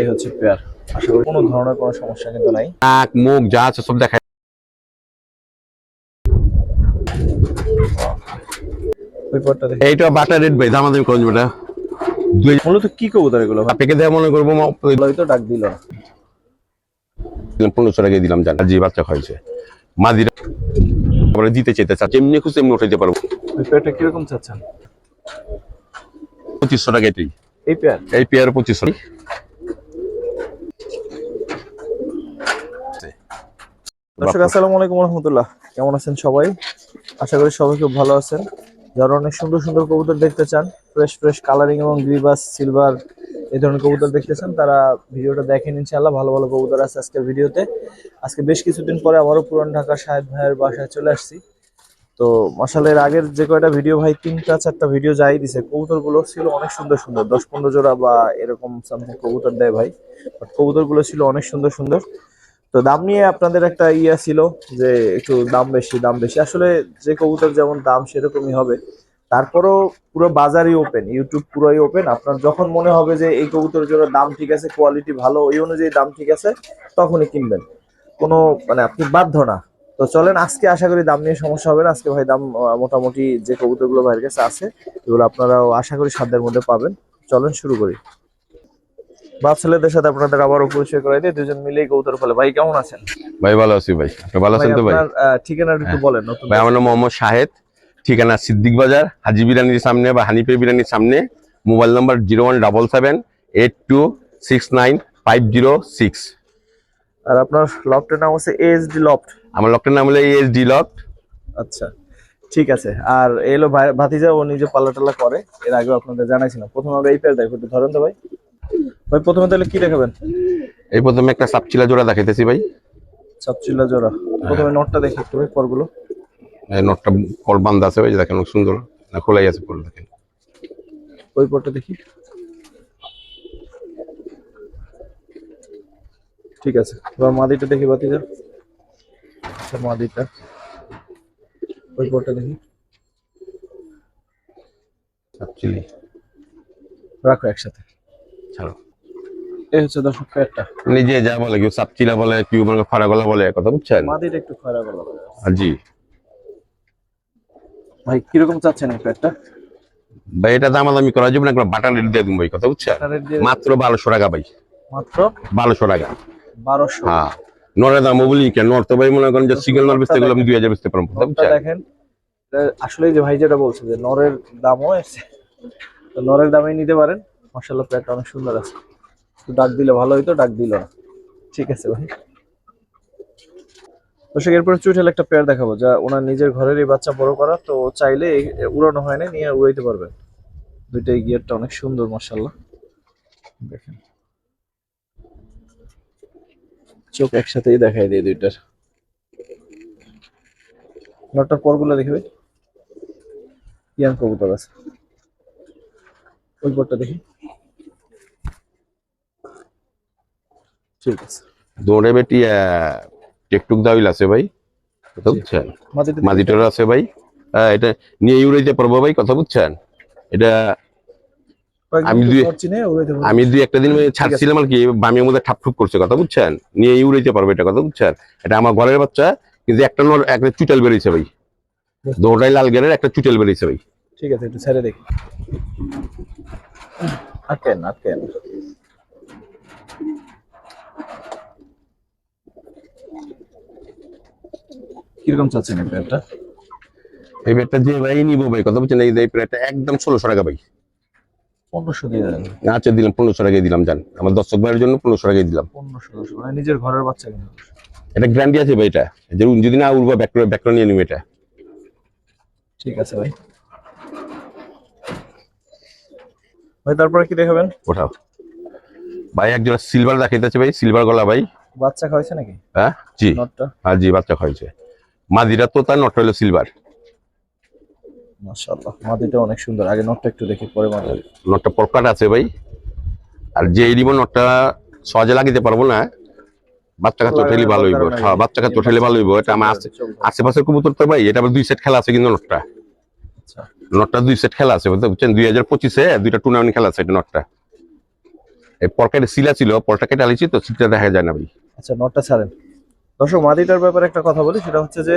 এই হচ্ছে পেয়ার। আশা করি কোনো ধরনের কোনো সমস্যা কিন্তু নাই। নাক মুখ যা আছে সব ওই দেখি। এইটা বাটার রেট ভাই দামাদামি করুন বেটা। মূলত কি কবুতর এগুলো? মনে করব তো ডাক দিল। পনেরোশো টাকা দিলাম জান জি বাচ্চা খাইছে মাদিরা তারপরে দিতে চাইতে চাচ্ছে এমনি খুশি এমনি উঠাইতে পারব। ওই পেয়ারটা কীরকম চাচ্ছেন? পঁচিশশো টাকা এটাই এই পেয়ার? এই পেয়ার পঁচিশশো। দর্শক আসসালামু আলাইকুম রহমতুল্লাহ কেমন আছেন সবাই? আশা করি সবাই খুব ভালো আছেন। যারা অনেক সুন্দর সুন্দর কবুতর দেখতে চান ফ্রেশ ফ্রেশ কালারিং এবং গ্রিবাস সিলভার এই ধরনের কবুতর দেখতে চান তারা ভিডিওটা দেখেন ইনশাআল্লাহ। ভালো ভালো কবুতর আছে আজকের ভিডিওতে। আজকে বেশ কিছুদিন পরে আবারও পুরান ঢাকা শাহেদ ভাইয়ের বাসায় চলে আসছি। তো মাসালের আগের যে কয়টা ভিডিও ভাই তিনটা চারটা ভিডিও যাই দিছে কবুতরগুলো ছিল অনেক সুন্দর সুন্দর। দশ পনেরো জোড়া বা এরকম সামথিং কবুতর দেয় ভাই। বাট কবুতরগুলো ছিল অনেক সুন্দর সুন্দর। তো দাম নিয়ে আপনাদের একটা ইয়া ছিল যে একটু দাম বেশি দাম বেশি। আসলে যে কবুতর যেমন দাম সেরকমই হবে। তারপরও পুরো বাজারই ওপেন ইউটিউব পুরোই ওপেন আপনার যখন মনে হবে যে এই কবুতর জন্য দাম ঠিক আছে কোয়ালিটি ভালো, ওই অনুযায়ী দাম ঠিক আছে, তখনই কিনবেন। কোনো মানে আপনি বাধ্য না। তো চলেন, আজকে আশা করি দাম নিয়ে সমস্যা হবে না। আজকে ভাই দাম মোটামুটি যে কবুতরগুলো ভাইয়ের কাছে আছে, এগুলো আপনারাও আশা করি সাধ্যের মধ্যে পাবেন। চলেন, শুরু করি। বাপ ছেলেদের সাথে আপনাদের আবারও পরিচয় করাই দিয়ে দুজন মিলেই কবুতর ফলে ভাই কেমন আছেন? ভাই ভালো আছি ভাই। আপনি ভালো আছেন তো ভাই? ঠিকানাটা একটু বলেন নতুন ভাই আমার নাম মোহাম্মদ শাহেদ। ঠিকানা সিদ্দিক বাজার হাজি বিরিয়ানির সামনে বা হানিফে বিরিয়ানির সামনে। Mobile number zero one double seven eight two six nine five zero six. আর আপনার লফটের নাম হচ্ছে এএসডি লফট আমার লকটার নাম হলো এস ডি লক আচ্ছা ঠিক আছে। আর এলো ভাতিজা ও নিজে পাল্লা টাল্লা করে। এর আগেও আপনাদের জানাইছিলাম। প্রথমে আমরা এই পেয়ার দেখো একটু ধরেন তো ভাই। ভাই প্রথমে তাহলে কি দেখাবেন? এই প্রথমে একটা সাপচিলা জোড়া দেখাইতেছি ভাই। সাপচিলা জোড়া। প্রথমে নটটা দেখি একটু ভাই পরগুলো। এই নটটা কল বান্ধা আছে ভাই দেখেন সুন্দর। না খোলাই আছে পরে দেখেন। ওই পরটা দেখি। ঠিক আছে এবার মাদিটা দেখি ভাতিজা আচ্ছা, মাদিটা। ওই পরটা দেখি। সাপচিলি। রাখো একসাথে। ছাড়ো। এই হচ্ছে দর্শক পেয়ারটা। নিজে যা বলে কেউ সাপচিলা বলে কেউ ফাড়া গলা বলে কথা বুঝছেন? মাদিটা একটু খারাপ হলো আর জি। ভাই কীরকম চাচ্ছেন এই পেয়ারটা? ভাই এটা দামাদামি করা যাবে না একবার রেট দিয়ে দিন ভাই কথা বুঝছেন? মাত্র বারোশো টাকা ভাই। মাত্র? বারোশো টাকা। বারোশো? হ্যাঁ। নরের দাম বলি কেন? নর তো ভাই মনে করেন যে সিঙ্গেল নর বেচতে গেলে আমি দুই হাজার বেচতে পারব দেখেন আসলে যে ভাই যেটা বলছে যে নরের দামও এসছে নরের দামে নিতে পারেন। মার্শাল্লাহ প্যাটটা অনেক সুন্দর আছে। ডাক দিলে ভালো হইতো ডাক দিল না। ঠিক আছে ভাই। দর্শক এরপরে চুইঠাল একটা পেয়ার দেখাবো যা ওনার নিজের ঘরেরই বাচ্চা বড় করা তো চাইলে উড়ানো হয় না নিয়ে উড়াইতে পারবেন দুইটাই গিয়ারটা অনেক সুন্দর মার্শাল্লাহ দেখেন। চোখ একসাথেই দেখাই দিয়ে দুইটার। নটার পরগুলো দেখবে ইয়াং কবুতর আছে। ওই পরটা দেখি। ঠিক আছে। দৌড়ে বেটি টেকটুক দাবিল আছে ভাই কথা বুঝছেন? মাদিটার আছে। ভাই। এটা নিয়ে ইউরাইতে পারব ভাই কথা বুঝছেন? এটা আমি দুই- আমি দুই একটা দিন ছাড়ছিলাম আর কি বামির মধ্যে ঠাপঠুপ করছে কথা বুঝছেন? নিয়ে ইউরাইতে পারব এটা কথা বুঝছেন? এটা আমার ঘরের বাচ্চা কিন্তু একটা নর একটা চুটাল বেরিয়েছে ভাই। দৌড়াই লাল গেরের একটা চুটাল বেরিয়েছে ভাই। ঠিক আছে একটু ছেড়ে দেখি। আটকেন আটকেন। কীরকম চাচ্ছেন এই প্যান্টটা এই ব্যাগটা যে ভাই নিবো ভাই কথা বুঝছেন এই যে এই একদম ষোলোশো টাকা ভাই। পনেরোশো দিয়ে দেন। আচ্ছা দিলাম পনেরোশো টাকায় দিলাম জান। আমার দর্শক ভাইয়ের জন্য পনেরোশো টাকায় দিলাম। পনেরোশো মানে নিজের ঘরের বাচ্চা এটা গ্যারান্টি আছে ভাই এটা। যে যদি না উড়বা ব্যাক করে ব্যাক করে নিয়ে নিবে এটা। ঠিক আছে ভাই। ভাই তারপরে কি দেখাবেন? ওঠাও। ভাই একজন সিলভার দেখাইতেছে ভাই সিলভার গলা ভাই। বাচ্চা খাওয়াইছে নাকি? হ্যাঁ? জি। হ্যাঁ জি বাচ্চা খাইছে মাদিরা তো তার নট হলো সিলভার মাশাআল্লাহ মাদিটা অনেক সুন্দর। আগে নটটা একটু দেখি পরে মাদি। নটটা পরকাট আছে ভাই। আর যে এই রিবন নটটা সহজে লাগিতে পারব না। বাচ্চা কাছে উঠেলে ভালো হইব। হ্যাঁ বাচ্চা কাছে উঠেলে ভালো হইব। এটা আমার আশে আশেপাশের কবুতর তো ভাই এটা আবার দুই সেট খেলা আছে কিন্তু নটটা। আচ্ছা। নটটা দুই সেট খেলা আছে বুঝছেন দুই হাজার পঁচিশে দুইটা টুর্নামেন্ট খেলা আছে এটা নটটা। এই পরকাটা সিলা ছিল পরটা কেটে আলিছি তো সিটটা দেখা যায় না ভাই। আচ্ছা নটটা ছাড়েন। দর্শক মাদিটার ব্যাপারে একটা কথা বলি সেটা হচ্ছে যে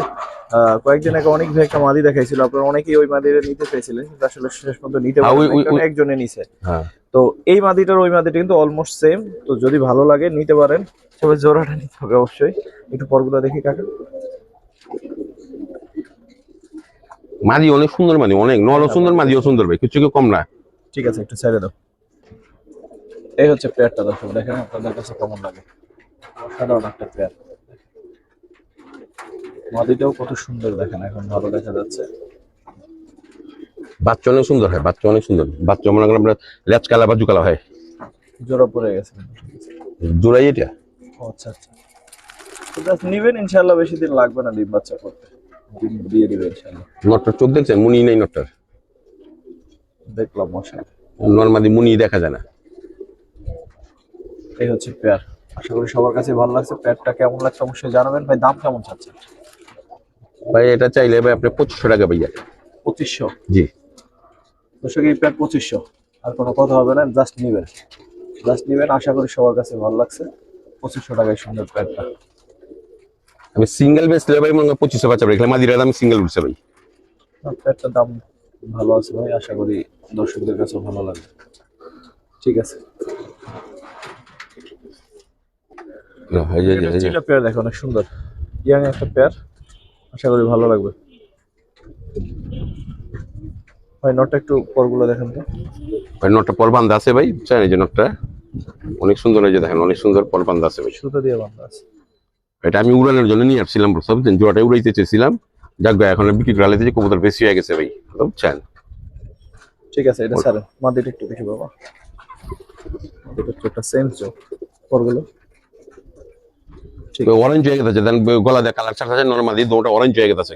কয়েকদিন আগে অনেক ভাই একটা মাদি দেখাইছিল আপনারা অনেকেই ওই মাদিটা নিতে চাইছিলেন কিন্তু আসলে শেষ পর্যন্ত নিতে হ্যাঁ, একজনে নিছে। হ্যাঁ। তো এই মাদিটার ওই মাদিটা কিন্তু অলমোস্ট সেম তো যদি ভালো লাগে নিতে পারেন তবে জোড়াটা নিতে হবে অবশ্যই। একটু পরগুলো দেখি কাকা। মাদি অনেক সুন্দর মাদি অনেক নরও সুন্দর মাদিও সুন্দর ভাই কিছু কম না। ঠিক আছে একটু ছেড়ে দাও। এই হচ্ছে পেয়ারটা দর্শক দেখেন আপনাদের কাছে কেমন লাগে। অসাধারণ একটা পেয়ার মাদিটাও কত সুন্দর দেখেন এখন ভালো দেখা যাচ্ছে। বাচ্চা অনেক সুন্দর হয় বাচ্চা অনেক সুন্দর। বাচ্চা মনে করেন আপনার লেজ কালা বাজু কালা হয়। জোড়া পড়ে গেছে। জোড়াই এটা? আচ্ছা আচ্ছা। নিবেন ইনশাল্লাহ বেশি দিন লাগবে না ডিম বাচ্চা করতে। ডিম দিয়ে দিবে ইনশাল্লাহ নটটার চোখ দেখছেন মুনি নেই নটটার। দেখলাম মশা মুনি দেখা যায় না। এই হচ্ছে পেয়ার। আশা করি সবার কাছে ভালো লাগছে। পেয়ারটা কেমন লাগছে অবশ্যই জানাবেন। ভাই দাম কেমন চাচ্ছে ভাই এটা চাইলে ভাই আপনি পঁচিশশো টাকা ভাইয়া। পঁচিশশো? জি। দর্শক এই পেয়ার পঁচিশশো। আর কোনো কথা হবে না জাস্ট নিবেন। জাস্ট নিবেন আশা করি সবার কাছে ভালো লাগছে। পঁচিশশো টাকায় সুন্দর পেয়ারটা আমি সিঙ্গেল বেচলে ভাই মনে করেন পঁচিশশো বাচ্চা রেখলাম মাদির আমি সিঙ্গেল উঠছে ভাই। পেয়ারটার দাম ভালো আছে ভাই আশা করি দর্শকদের কাছে ভালো লাগবে। ঠিক আছে। দেখো অনেক সুন্দর। ইয়াং একটা পেয়ার আশা করি ভালো লাগবে। ভাই নটটা একটু পরগুলো দেখেন তো। ভাই নটটা পরবান্ধা আছে ভাই এই যে নটটা অনেক সুন্দর যে দেখেন অনেক সুন্দর পরবান্ধা আছে ভাই। সুতো দিয়ে বান্ধা আছে। এটা আমি উড়ানোর জন্য নিয়ে আসছিলাম বুঝছেন জোড়াটা উড়াইতে চেয়েছিলাম। যাক ভাই এখন বিক্রি করে আলাইতে যে কবুতর বেশি হয়ে গেছে ভাই বুঝছেন? ঠিক আছে এটা স্যার মাদিটা একটু দেখি বাবা। মাদিটা চোখটা সেম চোখ পরগুলো। অরেঞ্জ হয়ে গেছে দেন গলা দিয়ে কালার ছাড়া আছে নর্মালি দোটা অরেঞ্জ হয়ে গেছে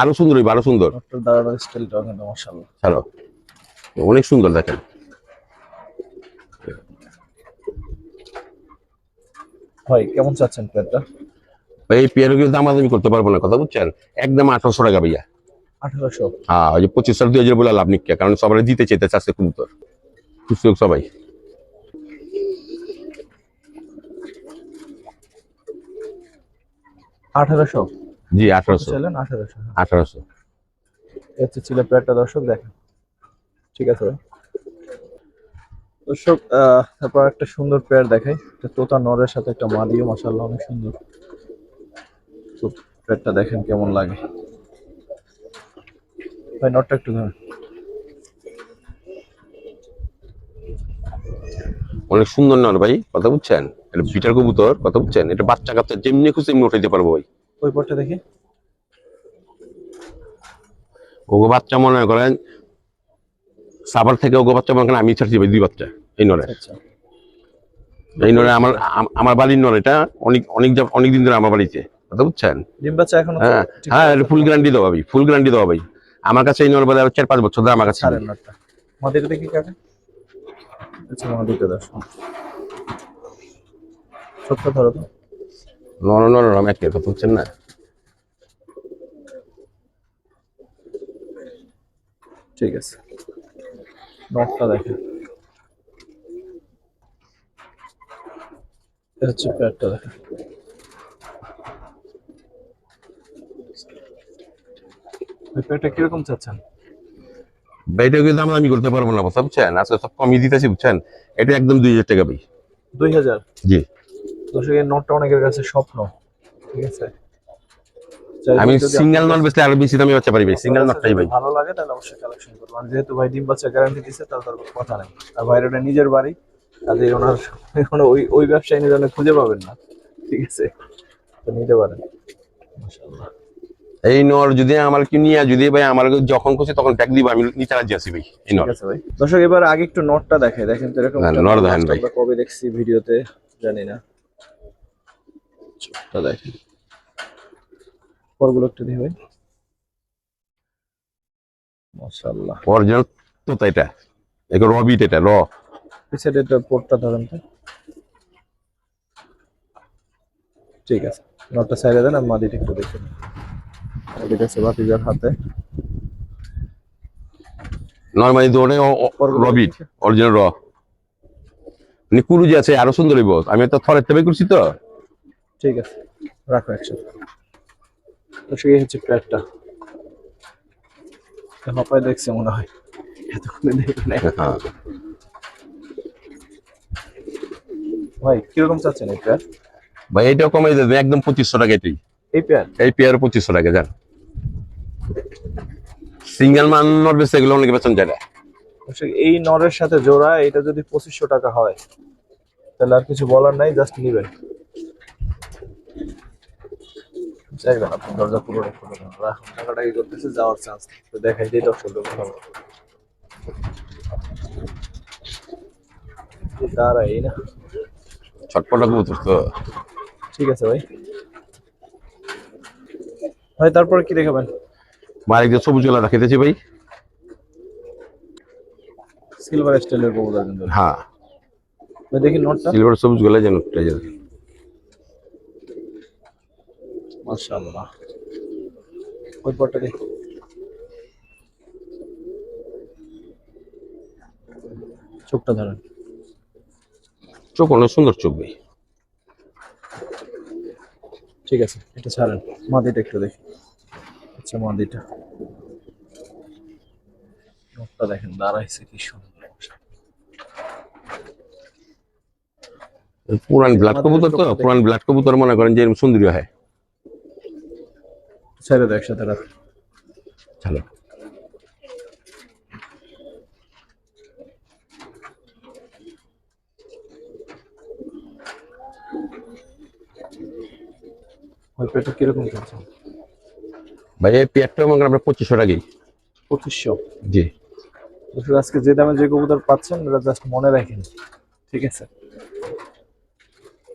আরও সুন্দর হইবে আরও সুন্দর। দাঁড়ানোর স্টাইলটা কিন্তু মাশাআল্লাহ। ছাড়ো। অনেক সুন্দর দেখেন। ভাই কেমন চাচ্ছেন এই পেয়ারও কিন্তু দামাদামি করতে পারব না কথা বুঝছেন? একদম আঠারোশো টাকা ভাইয়া। আঠারোশো? হ্যাঁ ওই যে পঁচিশ সাল দুই হাজার বলে লাভ নিকা কারণ সবাই দিতে চাইতে চাচ্ছে কবুতর। খুশি হোক সবাই। আঠারোশো? জি আঠারোশো। চাইলেন আঠারোশো আঠারোশো। এই হচ্ছে ছিল পেয়ারটা দর্শক দেখেন। ঠিক আছে দর্শক তারপর একটা সুন্দর পেয়ার দেখাই। একটা তোতা নরের সাথে একটা মাদিও মাসাল্লাহ অনেক সুন্দর। তো পেয়ারটা দেখেন কেমন লাগে। ভাই নটটা একটু ধরেন। অনেক সুন্দর নর ভাই? কথা বুঝছেন? এটা বিটার কবুতর কথা বুঝছেন? এটা বাচ্চা কাচ্চা যেমনি খুশি এমনি উঠাইতে পারব ভাই। ওই পরটা দেখি। ওগো বাচ্চা মনে করেন সাবার থেকে ওগো বাচ্চা মনে করেন আমি ছাড়ছি ভাই দুই বাচ্চা এই নরে। আচ্ছা এই নরে আমার আমার বাড়ির নর এটা অনেক অনেক অনেক দিন ধরে আমার বাড়িতে কথা বুঝছেন? ডিম বাচ্চা এখনও হ্যাঁ হ্যাঁ ফুল গ্যারান্টি দেওয়া ভাই ফুল গ্যারান্টি দেওয়া ভাই। আমার কাছে এই নর বলে চার পাঁচ বছর ধরে আমার কাছে মাদিটা দেখি কাকা। আচ্ছা ছোট্ট ধরো তো। কথা না। ঠিক আছে। নটটা দেখেন হচ্ছে প্যাডটা দেখেন ওই প্যাডটা কীরকম চাচ্ছেন? এটা কিন্তু দাম আমি করতে পারব না বুঝছেন? আজকে সব কমই দিতেছি বুঝছেন? এটা একদম দুই হাজার টাকা ভাই দুই হাজার? জি। দর্শক এই নোটটা অনেকের কাছে স্বপ্ন ঠিক আছে? আমি সিঙ্গেল নট বেচলে আরও বেশি দামে বাচ্চা পারি ভাই সিঙ্গেল নটটাই ভাই। ভালো লাগে তাহলে অবশ্যই কালেকশন করব আর যেহেতু ভাই ডিম বাচ্চা গ্যারান্টি দিচ্ছে তাহলে তার কথা নেই। আর ভাইয়ের ওটা নিজের বাড়ি কাজে ওনার কোনো ওই ওই ব্যবসায়ী নিজনে খুঁজে পাবেন না ঠিক আছে? তো নিতে পারেন মাশাআল্লাহ। এই নর যদি আমার কি নিয়ে যদি ভাই আমার যখন খুশি তখন ট্যাগ দিব আমি নিচে রাজি আছি ভাই এই নর। দর্শক এবার আগে একটু নোটটা দেখাই। দেখেন তো এরকম না, একটা দেখেন ভাই। কবে দেখছি ভিডিওতে জানি না। চোখটা দেখেন। পরগুলো একটু দিই ভাই। মাশাআল্লাহ। অরিজিনাল তো এটা এগুলো রবিট এটা র। পিছের এটা পোর্টটা ধরেন তো। ঠিক আছে নটটা সাইডে দেন আর মাদিটা একটু দেখুন বাতিজার হাতে। নর্মালি রবিট অরিজিনাল র মানে কুরুজি আছে আরও সুন্দর হইব আমি তো থরের তেবে করছি তো। ঠিক আছে রাখো একসাথে। এই হচ্ছে দেখছে মনে হয়? এতক্ষণে নাই হ্যাঁ। ভাই কীরকম চাচ্ছেন এই ভাই এইটাও কমাই দেবে একদম পঁচিশশো টাকা এটাই। এই প্যাড? এই পেয়ার পঁচিশশো টাকা যান সিঙ্গেল মান নড়বে সেগুলো অনেকে বেতন যায় না। এই নরের সাথে জোড়া এটা যদি পঁচিশশো টাকা হয় তাহলে আর কিছু বলার নাই জাস্ট নিবেন। চাইবেন আপনি দরজা পুরো রাখুন টাকাটা কি করতেছে? যাওয়ার চান্স তো দেখাই দিই দর্শক ভালো দাঁড়াই না। ছটপটা কবুতর তো। ঠিক আছে ভাই। ভাই তারপরে কি দেখাবেন? মালিক যে সবুজ গলা রাখিতেছি ভাই। সিলভার স্টাইলের কবুতর কিন্তু। হ্যাঁ। ভাই দেখি নোটটা। সিলভার সবুজ গলা যেন যাবে মাশাআল্লাহ। ওই পটটা দেখি চোখটা ধরেন। চোখ অনেক সুন্দর চোখ ভাই। ঠিক আছে এটা ছাড়েন। মাদিটা একটু দেখি। আচ্ছা মাদিটা নোটটা দেখেন দাঁড়াইছে কি সুন্দর। পুরান ব্লাড কবুতর তো। পুরান ব্লাড কবুতর মনে করেন যে সুন্দরী হয়। ছেড়ে দাও একসাথে রাখ। চলো। ওই পেটটা কীরকম চলছে ভাই এই পেয়ারটা মনে করেন আপনার পঁচিশশো টাকাই। পঁচিশশো? জি। আজকে যে দামে যে কবুতর পাচ্ছেন এটা জাস্ট মনে রাখেন। ঠিক আছে?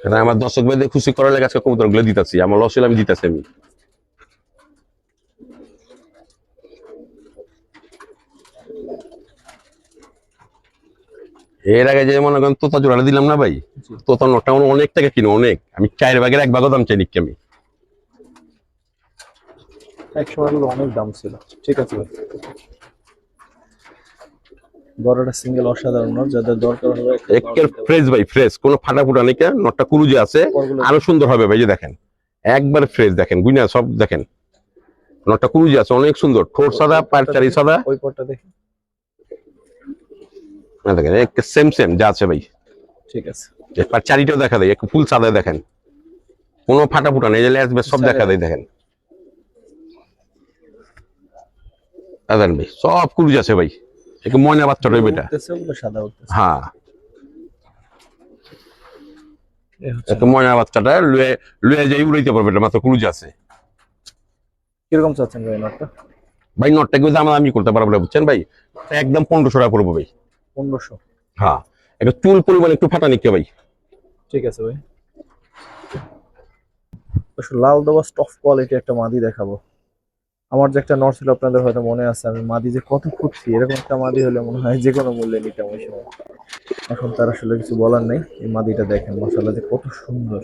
কারণ আমার দর্শক ভাইদের খুশি করার লেগে আজকে কবুতরগুলো দিতেছি। আমার লস হলে আমি দিতেছি আমি। এর আগে যে মনে করেন তোতা জোড়াটা দিলাম না ভাই। তোতা আমার অনেক টাকা কিনো অনেক। আমি চার ভাগের এক ভাগও দাম চাই নিচ্ছি আমি। এক সময় অনেক দাম ছিল। ঠিক আছে ভাই। বড়টা সিঙ্গেল অসাধারণ নট যাদের দরকার হবে একের ফ্রেশ ভাই ফ্রেশ কোনো ফাটা ফুটা নেই কেন নটটা কুরুজে আছে। আরও সুন্দর হবে ভাই যে দেখেন। একবার ফ্রেশ দেখেন গুইনা সব দেখেন। নটটা কুরুজে আছে অনেক সুন্দর। ঠোঁট সাদা পায়ের চারি সাদা। ওই পটটা দেখি। না দেখেন সেম সেম যা আছে ভাই। ঠিক আছে। পায়ের চারিটাও দেখা দেয় একটু ফুল সাদা দেখেন। কোনো ফাটা ফুটা নেই যে লেজ সব দেখা দেয় দেখেন। দেখেন ভাই সব কুরুজ আছে ভাই। একটু ময়না বাচ্চাটা উঠতেছে হ্যাঁ। এ হচ্ছে একটু ময়না বাচ্চাটা লুয়ে লুয়ে যাই উড়াইতে পারবে এটা মাত্র কুরুজ আছে। কীরকম চাচ্ছেন ভাই নটটা? ভাই নটটা কেউ দাম আমি করতে পারব না বুঝছেন ভাই? একদম পনেরোশো টাকা পড়ব ভাই। পনেরোশো। হ্যাঁ। একটু চুল পরিমাণ একটু ফাটা নিকে ভাই। ঠিক আছে ভাই। লাল দেওয়া স্টফ কোয়ালিটি একটা মাদি দেখাবো। আমার যে একটা নট ছিল আপনাদের হয়তো মনে আছে আমি মাদি যে কত খুঁজছি এরকম একটা মাদি হলে মনে হয় যে কোনো মূল্যে নিতাম ওই সময়। এখন তার আসলে কিছু বলার নেই এই মাদিটা দেখেন মশালা যে কত সুন্দর।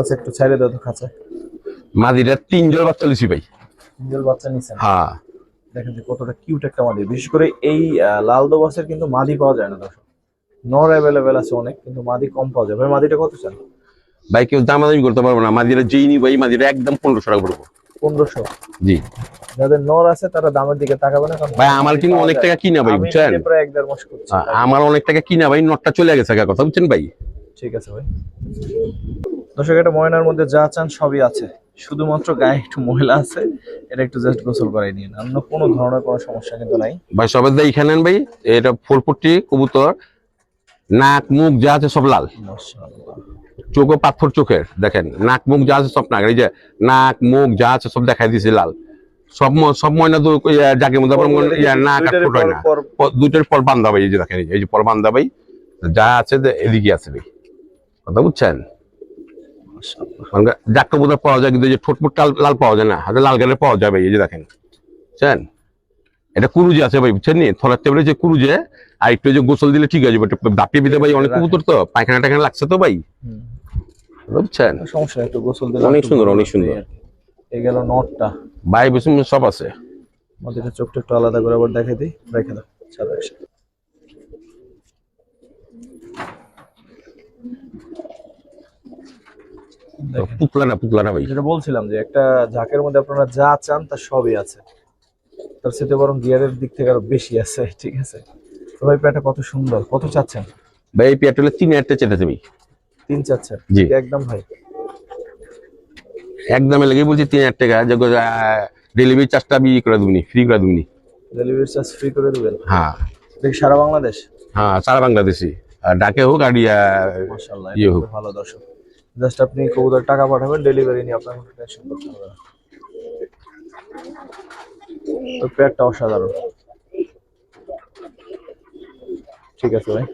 আচ্ছা একটু ছাইড়ে দাও তো খাঁচা মাদিরা তিন জোড়া বাচ্চা লিছি ভাই। সিঙ্গেল বাচ্চা নিছেন? হ্যাঁ। দেখেন যে কতটা কিউট একটা মাদি। বিশেষ করে এই লাল দোবাসের কিন্তু মাদি পাওয়া যায় না দর্শক। নর অ্যাভেলেবেল আছে অনেক কিন্তু মাদি কম পাওয়া যায়। ভাই মাদিটা কত চান? ভাই কেউ দামাদামি করতে পারব না। মাদিরা যেই নি ভাই মাদিরা একদম পনেরোশো টাকা পড়ব। পনেরোশো? জি। যাদের নর আছে তারা দামের দিকে তাকাবে না কারণ ভাই আমার কিন্তু অনেক টাকা কিনা ভাই বুঝছেন? আমার অনেক টাকা কিনা ভাই নটটা চলে গেছে কথা বুঝছেন ভাই? ঠিক আছে ভাই। দর্শক এটা ময়নার মধ্যে যা চান সবই আছে। শুধুমাত্র গায়ে একটু ময়লা আছে এটা একটু জাস্ট গোসল করাই নিন। অন্য কোনো ধরনের কোনো সমস্যা কিন্তু নাই। ভাই সবের দা এখানে নেন ভাই এটা ফোরপট্টি কবুতর নাক মুখ যা আছে সব লাল। মাশাআল্লাহ। চোখও পাথর চোখের দেখেন নাক মুখ যা আছে সব নাক এই যে নাক মুখ যা আছে সব দেখাই দিয়েছে লাল। সব সব ময়না তো জাগের মধ্যে নাক আর হয় পর- না। পর- পর বান্ধা ভাই এই যে দেখেন এই যে- পর বান্ধা ভাই যা আছে এদিকে আছে ভাই কথা বুঝছেন? কবুতর পাওয়া যায় কিন্তু এই যে ঠোঁট লাল- লাল পাওয়া যায় না হাতে লাল গালে পাওয়া যায় ভাই এই যে দেখেন। বুঝছেন? এটা কুরুজে আছে ভাই বুঝছেন নি? থলার টেবিলে যে কুরুজে আর একটু যে গোসল দিলে ঠিক আছে বাট দাপিয়ে দিতে ভাই অনেক কবুতর তো পায়খানা টায়খানা লাগছে তো ভাই। বুঝছেন? সমস্যা একটু গোসল দিলে অনেক সুন্দর, অনেক সুন্দর। এই গেল নটটা। ভাই বেশি সব আছে? আমাদের চোখটা একটু আলাদা করে আবার দেখে দিই। রেখে দাও সাদা একসাথে। পুকলা না পুকলা না ভাই? যেটা বলছিলাম যে একটা ঝাঁকের মধ্যে আপনারা যা চান তা সবই আছে। তার সাথে বরং গিয়ারের দিক থেকে আরও বেশি আছে ঠিক আছে? তো ভাই প্যাটা কত সুন্দর কত চাচ্ছেন? ভাই এই তিন হাজারটা চেতে ভাই। তিন চাচ্ছেন জি। একদম ভাই। একদমে লেগে বলছি তিন হাজার টাকা। ডেলিভারি চার্জটা বিয়ে করে দিবনি ফ্রি করে দিবনি। ডেলিভারি চার্জ ফ্রি করে দেবেন? হ্যাঁ। দেখি সারা বাংলাদেশ? হ্যাঁ সারা বাংলাদেশি ডাকে হোক আর ইয়া মাশাআল্লাহ ইয়ে হোক। ভালো দর্শক। জাস্ট আপনি কবুতর টাকা পাঠাবেন ডেলিভারি নিয়ে আপনার কোনো টেনশন করতে হবে না। তো প্যাডটা অসাধারণ। ঠিক আছে ভাই।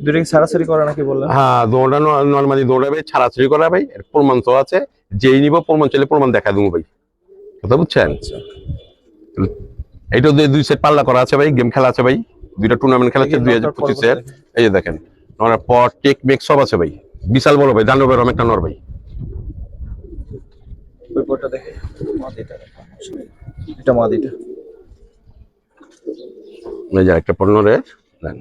দুটো কি সারাসারি করে নাকি বললেন? হ্যাঁ দৌড়ানো নর্মালি দৌড়াবে ছাড়াছাড়ি করাবে এর প্রমাণ তো আছে। যেই নিব প্রমাণ চলে প্রমাণ দেখা দেবো ভাই। কথা বুঝছেন? আচ্ছা। এইটা দুই সেট পাল্লা করা আছে ভাই গেম খেলা আছে ভাই। দুইটা টুর্নামেন্ট খেলা আছে দুই হাজার পঁচিশের এই যে দেখেন পর টেক মেক সব আছে ভাই। বিশাল বড় ভাই নর ভাই। দেখে এটা মাদিটা। এই যে একটা দেন।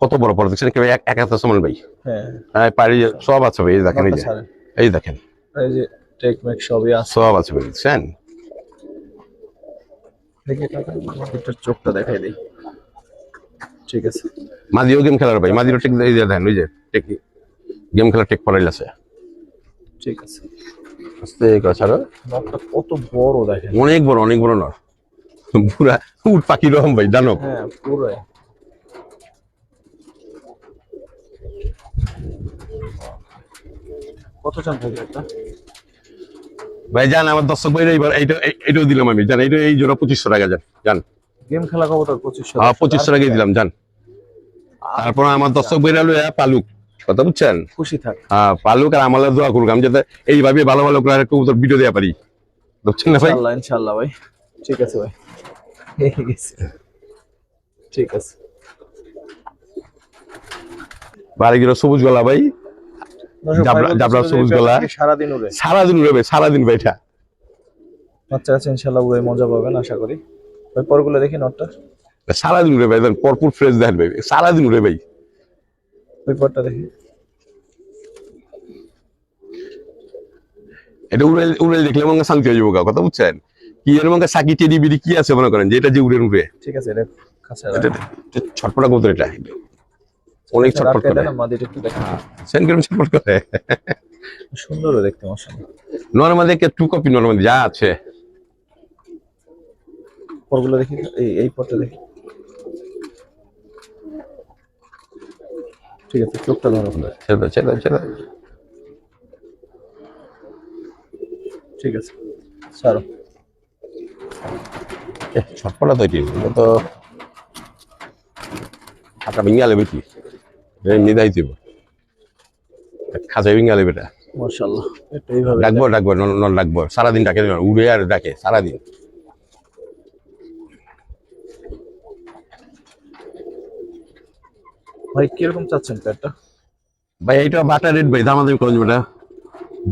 কত বড় পর দেখছেন এক হাতে ভাই। হ্যাঁ। হ্যাঁ পারি সব আছে ভাই এই দেখেন এই যে। এই দেখেন। এই যে টেক মেক সবই আছে। সব আছে ভাই দেখছেন? দেখি চোখটা দেখাই দিই। ঠিক আছে। মাদিও গেম খেলার ভাই মাদিও টেক এই যে দেখেন ওই যে টেক গেম খেলার টেক পড়াইল আছে। ঠিক আছে। আস্তে করে ছাড়ো। কত বড় দেখেন। অনেক বড় অনেক বড় নর পুরা উট পাখি রকম ভাই জানো? হ্যাঁ পুরো কত চান ভাই জান আমার দর্শক ভাই এইবার এইটা এই- এইটাও দিলাম আমি জান এইটা এই জোড়া পঁচিশশো টাকা জান জান। গেম খেলা পঁচিশশো হ্যাঁ পঁচিশশো টাকাই দিলাম জান। তারপর আমার দর্শক ভাইরা লইয়া পালুক কথা বুঝছেন? খুশি থাক। হ্যাঁ পালুক আর আমাদের দোয়া করুক আমি যাতে এইভাবে ভালো ভালো করে কবুতর ভিডিও দেওয়া পারি। বুঝছেন না ভাই? ইনশাল্লাহ ভাই। ঠিক আছে ভাই। এই গেছে। ঠিক আছে। বাড়ি গেল সবুজ গলা ভাই। যে সবুজ গলা। সারাদিন উড়ে। সারাদিন উড়ে ভাই সারাদিন ভাই এটা। বাচ্চা কাছে ইনশাল্লাহ উড়ে মজা পাবেন আশা করি। ওই পরগুলো দেখি নটটা। সারাদিন উড়ে ভাই পরপুর ফ্রেশ দেখেন ভাই সারাদিন উড়ে ভাই। ওই পরটা দেখি। এটা উড়ে উড়ে দেখলে মনে শান্তি হয়ে যাব কথা বুঝছেন? কি এর মধ্যে সাকি টেডি বিডি কি আছে মনে করেন? যে এটা যে উড়ে উড়ে ঠিক আছে এটা কাছে ছটপটা কবুতর এটা। অনেক ছটপট করে। না মাদিটা একটু দেখা সেন কিরম ছটপট করে। সুন্দর দেখতে মাশাআল্লাহ। Normally K two copy normally যা আছে। পরগুলো দেখি এই এই পরটা দেখি। ঠিক আছে চোখটা ধরো ছেড়ে দাও, ছেড়ে দাও, ছেড়ে দাও। ঠিক আছে ছাড়ো। এ, ছটপটা তো এটি এটা তো হাতা ভেঙে আলে বেটি। এমনি দায়িত্ব দিব খাঁচা ভেঙে আলে বেটা। মাশাআল্লাহ। ডাকবো ডাকবো নন ডাকবো। সারাদিন ডাকে উড়ে আর ডাকে সারাদিন। ভাই কীরকম চাচ্ছেন প্যাডটা ভাই এইটা বাটা রেট ভাই দাম করেন বেটা।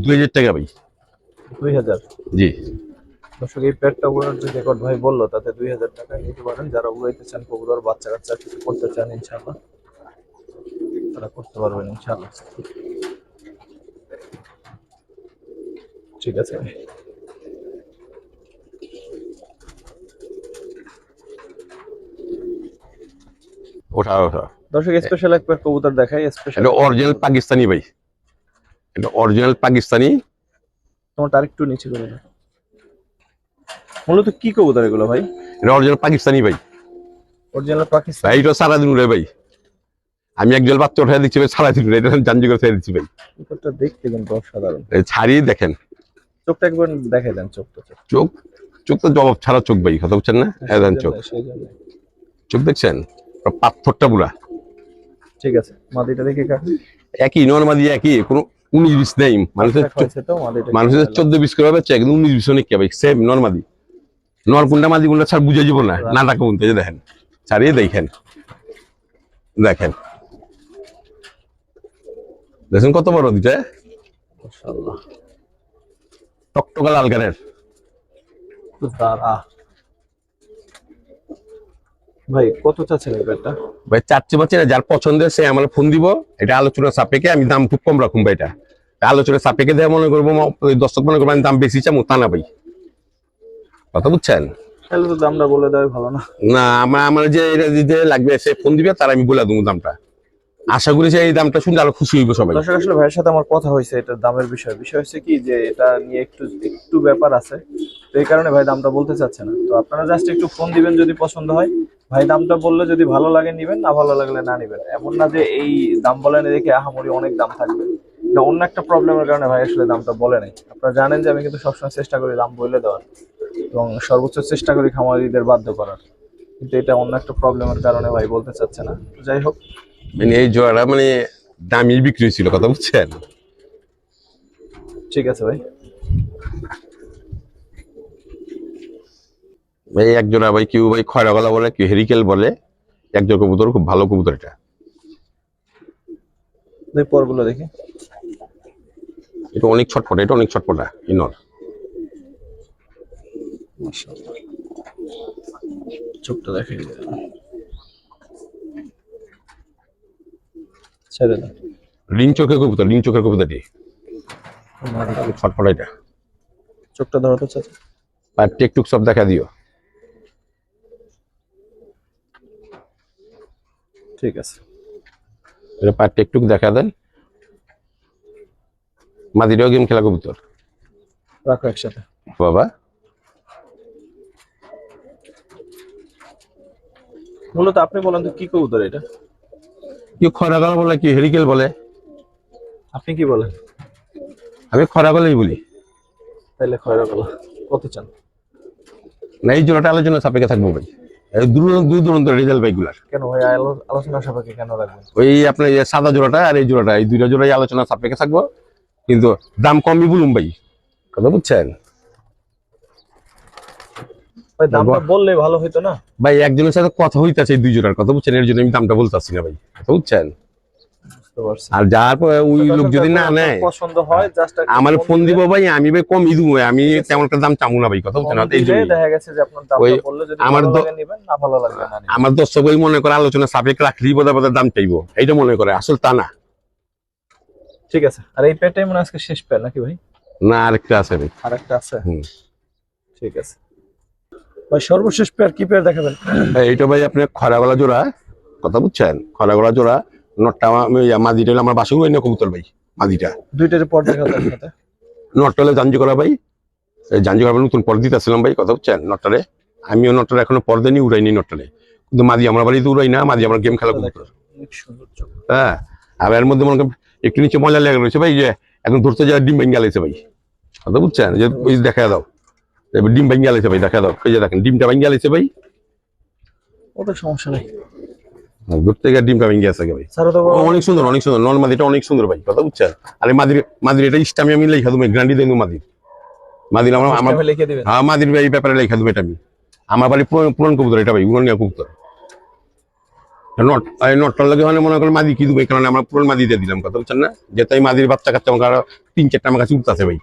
দুই হাজার টাকা ভাই। দুই হাজার? জি। দর্শক এই প্যাডটা উড়ানোর যে রেকর্ড ভাই বলল তাতে দুই হাজার টাকা নিতে পারেন। যারা উড়াইতে চান কবুতর বাচ্চা কাচ্চা কিছু করতে চান ইনশাআল্লাহ তারা করতে পারবেন ইনশাআল্লাহ। ঠিক আছে। ওঠা ওঠা। দর্শক স্পেশাল এক পেয়ার কবুতর দেখাই স্পেশাল এটা অরিজিনাল পাকিস্তানি ভাই। এটা অরিজিনাল পাকিস্তানি। তোমারটা আরেকটু নিচে করে দাও। মূলত কি কবুতর এগুলো ভাই? এটা অরিজিনাল পাকিস্তানি ভাই। অরিজিনাল পাকিস্তান। ভাই এটা সারাদিন উড়ে ভাই। আমি এক জল বাচ্চা উঠে দিচ্ছি ভাই সারাদিন উড়ে এটা জানজি করে ছেড়ে দিচ্ছি ভাই। কবুতরটা দেখতে কিন্তু অসাধারণ। এই ছাড়িয়ে দেখেন। চোখটা একবার দেখাই দেন চোখটা চোখ। চোখ চোখ তো জবাব ছাড়া চোখ ভাই কথা বুঝছেন না? এই দেন চোখ। চোখ দেখছেন? পাথরটা পুরা। ঠিক আছে মাদিটা দেখে একই নর্মালি একই কোনো উনিশ বিশ নেই। মানুষের মানুষের চোদ্দ বিশ করে পাচ্ছে কিন্তু উনিশ বিশ অনেক কে ভাই সেম নর্মালি নর কোনটা মাদি কোনটা ছাড় বুঝে যাব না। না টাকা বলতে দেখেন ছাড়িয়ে দেখেন। দেখেন। দেখেন কত বড় দুটা টকটকা লাল ভাই কত চাচ্ছেন এই পেয়ারটা ভাই যার সে আমার ফোন দিব। এটা আলোচনা সাপেক্ষে আমি দাম খুব কম রাখুন ভাই এটা। আলোচনা সাপেক্ষে দেওয়া মনে করব দর্শক মনে করব আমি দাম বেশি চামু তা না ভাই। কথা বুঝছেন? তাহলে তো দামটা বলে দেওয়াই ভালো না। না আমার আমার যে এটা যে লাগবে সে ফোন দিবে তার আমি বলে দেবো দামটা। আশা করি এই দামটা শুনলে আরও খুশি হইব সবাই। দর্শক আসলে ভাইয়ের সাথে আমার কথা হয়েছে এটার দামের বিষয়। বিষয় হচ্ছে কি যে এটা নিয়ে একটু একটু ব্যাপার আছে। তো এই কারণে ভাই দামটা বলতে চাচ্ছে না। তো আপনারা জাস্ট একটু ফোন দিবেন যদি পছন্দ হয়। ভাই দামটা বললে যদি ভালো লাগে নিবেন না ভালো লাগলে না নিবেন। এমন না যে এই দাম বলে বলেন দেখে আহামরি অনেক দাম থাকবে। এটা অন্য একটা প্রবলেমের কারণে ভাই আসলে দামটা বলে নাই। আপনারা জানেন যে আমি কিন্তু সবসময় চেষ্টা করি দাম বলে দেওয়ার। এবং সর্বোচ্চ চেষ্টা করি খামারিদের বাধ্য করার। কিন্তু এটা অন্য একটা প্রবলেমের কারণে ভাই বলতে চাচ্ছে না। যাই হোক। মানে এই জোড়াটা মানে দামি বিক্রি হয়েছিল কথা বুঝছেন? ঠিক আছে ভাই। এই এক জোড়া ভাই কেউ ভাই খয়রা গলা বলে কেউ হেরিকেল বলে এক জোড়া কবুতর খুব ভালো কবুতর এটা। পরগুলো দেখি। এটা অনেক ছটফটা এটা অনেক ছটফটা ইনর। মাশাআল্লাহ। চোখটা দেখাই দিলাম। ছেড়ে দাও। রিং চোখের কবুতর রিং চোখের কবুতরটি ছটফটা এটা চোখটা ধরো তো চাচা আর টেকটুক সব দেখা দিও। ঠিক আছে। এটা পার টেকটুক দেখা দেন। মাদিরেও গেম খেলা কবুতর রাখো একসাথে। বাবা। মূলত আপনি বলেন তো কি কবুতর এটা? কেউ খরা গলা বলে কি হেরিকেল বলে? আপনি কি বলেন? আমি খরা গলাই বলি। তাইলে খয়রা গলা কত চান? না এই জোড়াটা আলোচনা সাপেক্ষে থাকব ভাই। এই দূর দূর দূরান্ত রেজাল্ট বাইকগুলার কেন ভাই আলোচনা সাপেক্ষে কেন রাখবেন? ওই আপনার সাদা জোড়াটা আর এই জোড়াটা এই দুইটা জোড়াই আলোচনা সাপেক্ষে থাকব। কিন্তু দাম কমই বলুন ভাই। কথা বুঝছেন? ভাই দামটা বললে ভালো হইতো না। ভাই একজনের সাথে কথা হইতাছে দুই জোড়ার কথা বুঝছেন? এর জন্য আমি দামটা বলতেছি না ভাই বুঝছেন? আর যার ওই লোক যদি না নেয় পছন্দ হয় জাস্ট আমার ফোন দিব ভাই আমি ভাই কমই দিব আমি তেমন একটা দাম চামু না ভাই কথা বুঝছেন? এই জন্য দেখা গেছে যে আপনার ওই বললে যদি আমার দ- না ভালো লাগলে না আমার দর্শক ওই মনে করে আলোচনা সাপেক্ষে রাখলেই বোধ হয় দাম চাইব এইটা মনে করে আসল তা না। ঠিক আছে আর এই পেটে মনে আজকে শেষ পেয়ার নাকি ভাই? না আরেকটা আছে ভাই। আরেকটা আছে? হুম। ঠিক আছে। ভাই সর্বশেষ পেয়ার কি পেয়ার দেখাবেন? এইটা ভাই আপনি খরা গলা জোড়া কথা বুঝছেন? খরা গলা জোড়া নটটা মাদিটা হলো আমার বাসুর না কবুতর ভাই মাদিটা। দুইটার পর একসাথে নটটা হলে জাঞ্জি করা ভাই। জাঞ্জি করা নতুন পর্দিতে আসছিলাম ভাই কথা বুঝছেন? নটটারে। আমিও নটটারে এখনও পর্দা নিয়ে উড়াইনি নটটারে। কিন্তু মাদি আমার বাড়িতে উড়াই না মাদি আমার গেম খেলা কবুতর। হ্যাঁ আর এর মধ্যে মনে একটু নিচে মজা লেগে রয়েছে ভাই যে এখন ধরতে যাওয়ার ডিম ভেঙে গেলেছে ভাই। কথা বুঝছেন? যে দেখা দাও। এবার ডিম ভেঙে গেলেছে ভাই দেখা দাও এই যে দেখেন ডিমটা ভেঙে গেলেছে ভাই। ওদের সমস্যা নেই। ডিমটা ভেঙে ভাই। ও, অনেক সুন্দর অনেক সুন্দর নন মাদিটা অনেক সুন্দর ভাই কথা বুঝছেন? আর মাদির মাদির এটা ইস্টামি আমি লেখা গ্রান্ডি দেবো মাদির। মাদির আমার হ্যাঁ মাদির এই ব্যাপারে লেখা দেবো এটা আমি। আমার বাড়ি পুরন কবুতর এটা ভাই উড়নিয়া কবুতর। নট এই নটটার লাগে মানে মনে করেন মাদি কি দেবো এই কারণে আমরা পুরন মাদি দিয়ে দিলাম কথা বুঝছেন না? যে তাই মাদির বাচ্চা কাচ্চা আমার তিন চারটা আমার কাছে উঠতেছে ভাই।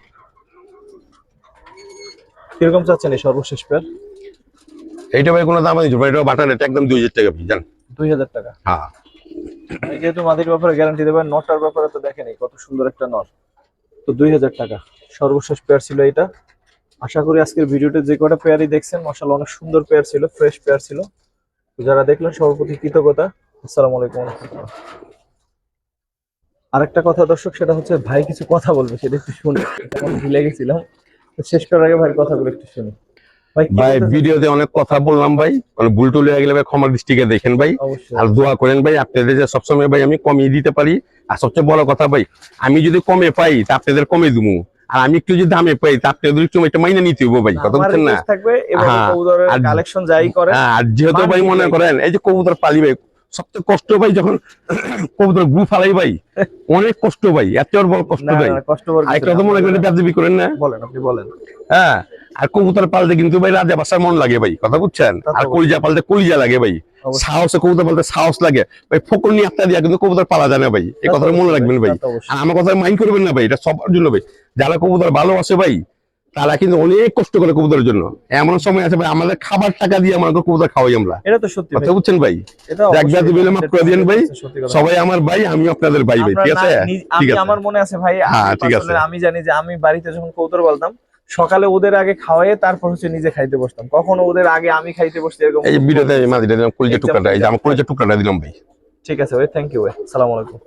কীরকম চাচ্ছেন এই সর্বশেষ পেয়ার? এইটা ভাই কোনো দাম ভাই এটা বাটার রেট একদম দুই হাজার টাকা জান দুই হাজার টাকা। হ্যাঁ। এই যেহেতু মাদির ব্যাপারে গ্যারান্টি দেবেন নটার ব্যাপারে তো দেখেনি কত সুন্দর একটা নট। তো দুই হাজার টাকা। সর্বশেষ পেয়ার ছিল এটা আশা করি আজকের ভিডিওতে যে কটা পেয়ারই দেখছেন মশাল অনেক সুন্দর পেয়ার ছিল ফ্রেশ পেয়ার ছিল। যারা দেখলেন সবার প্রতি কৃতজ্ঞতা। আসসালামু আলাইকুম ওয়া রাহমাতুল্লাহ। আরেকটা কথা দর্শক সেটা হচ্ছে ভাই কিছু কথা বলবে সেটা একটু শুনে ভুলে গেছিলাম। শেষ করার আগে ভাইয়ের কথাগুলো একটু শুনি। ভাই ভাই? ভিডিওতে অনেক কথা বললাম ভাই। মানে ভুল টুল হয়ে গেলে ভাই ক্ষমার দৃষ্টিকে দেখেন ভাই। আর দোয়া করেন ভাই আপনাদের যে সবসময় ভাই আমি কমিয়ে দিতে পারি। আর সবচেয়ে বড় কথা ভাই আমি যদি কমে পাই তা আপনাদের কমে দিবো আর আমি একটু যদি দামে পাই তা আপনাদের একটু মাইনে নিতে হইব ভাই কথা বুঝছেন না? হ্যাঁ, কবুতরের আর- কালেকশন যাই করে। হ্যাঁ আর যেহেতু ভাই মনে করেন এই যে কবুতর পালি ভাই সবচেয়ে কষ্ট ভাই যখন কবুতর গ্রুপ ফালাই ভাই অনেক কষ্ট ভাই এত বড় কষ্ট কষ্ট তো মনে করেন ব্যাপজবি করেন না? বলেন আপনি বলেন। হ্যাঁ আর কবুতর পালতে কিন্তু ভাই রাজা বাসার মন লাগে ভাই কথা বুঝছেন? আর কলিজা পালতে কলিজা লাগে ভাই সাহসে কবুতর পালতে সাহস লাগে। ভাই ফকর নিয়ে আত্মা দিয়া কিন্তু কবুতর পালা যায় না ভাই এই কথাটা মনে রাখবেন ভাই আর আমার কথা মাইন্ড করবেন না ভাই এটা সবার জন্য ভাই। যারা কবুতর ভালোবাসে ভাই তারা কিন্তু অনেক কষ্ট করে কবুতরের জন্য। এমন সময় আছে ভাই আমাদের খাবার টাকা দিয়ে আমার কবুতর খাওয়াই আমরা। এটা তো সত্যি কথা বুঝছেন ভাই? এটা এক অবশ্যই জাতি বলে মাফ করে দিয়েন ভাই। সবাই আমার ভাই আমি আপনাদের ভাই ভাই ঠিক আছে? ঠিক আছে। আমার মনে আছে ভাই হ্যাঁ, ঠিক আছে। আমি জানি যে আমি বাড়িতে যখন কৌতর বলতাম সকালে ওদের আগে খাওয়াই তারপর হচ্ছে নিজে খাইতে বসতাম। কখনো ওদের আগে আমি খাইতে বসতে এরকম এই ভিডিওতে আমি মাঝে দিলাম কলিজা টুকরাটা এই যে আমার কলিজা টুকরাটা দিলাম ভাই। ঠিক আছে ভাই থ্যাংক ইউ ভাই সালাম আলাইকুম।